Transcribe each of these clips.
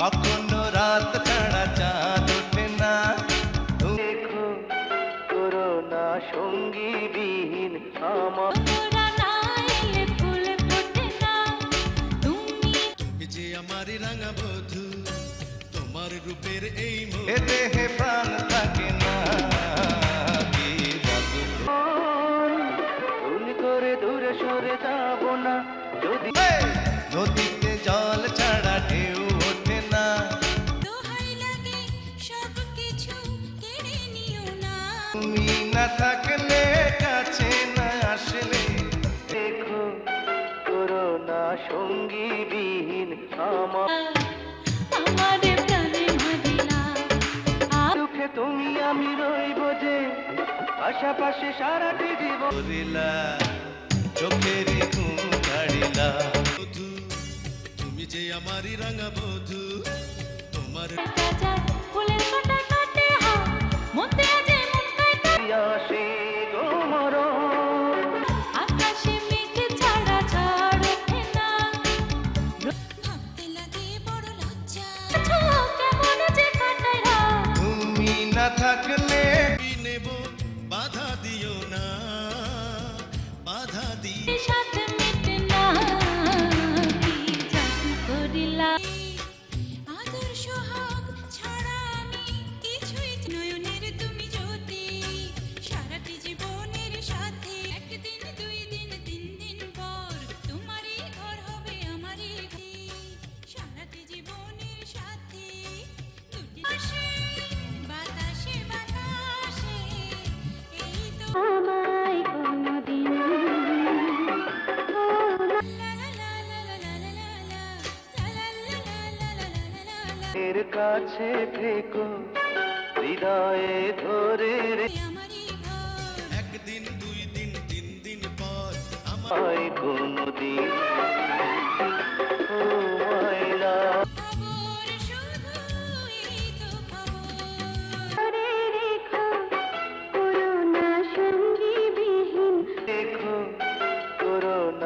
কখনো রাত ছাড়া চাঁদ ওঠে না। দেখো করোনা সঙ্গী বিহীন আমার তোরা না এলে ফুল ফোটে না। তুমি তুমি যে আমার রাঙা বধু তোমার রূপের এই মোহ এ দেহে প্রাণ থাকে না। ভুল করে দূরে সরে যাব না। যদি নদীতে জল ছাড়া তুমি না থাকলে কাছে না আসলে। দেখো করোনা সঙ্গী বিহীন আমার তুমি আমি রইব যে পাশাপাশি সারাটি জীবন চোখের ঘুম তুমি যে আমারই রাঙা থাকলে নেব? বাধা দিও না। বাধা দি এর কাছে থেকো হৃদয়ে ধরে রে একদিন দুই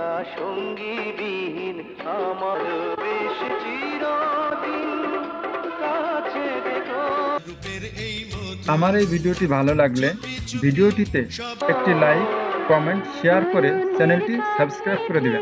করোনা সঙ্গী বিহীন আমার বেশ চিরদিন কাছে দেখো। আমার এই ভিডিওটি ভালো লাগলে ভিডিওটিতে একটি লাইক, কমেন্ট, শেয়ার করে চ্যানেলটি সাবস্ক্রাইব করে দিবেন।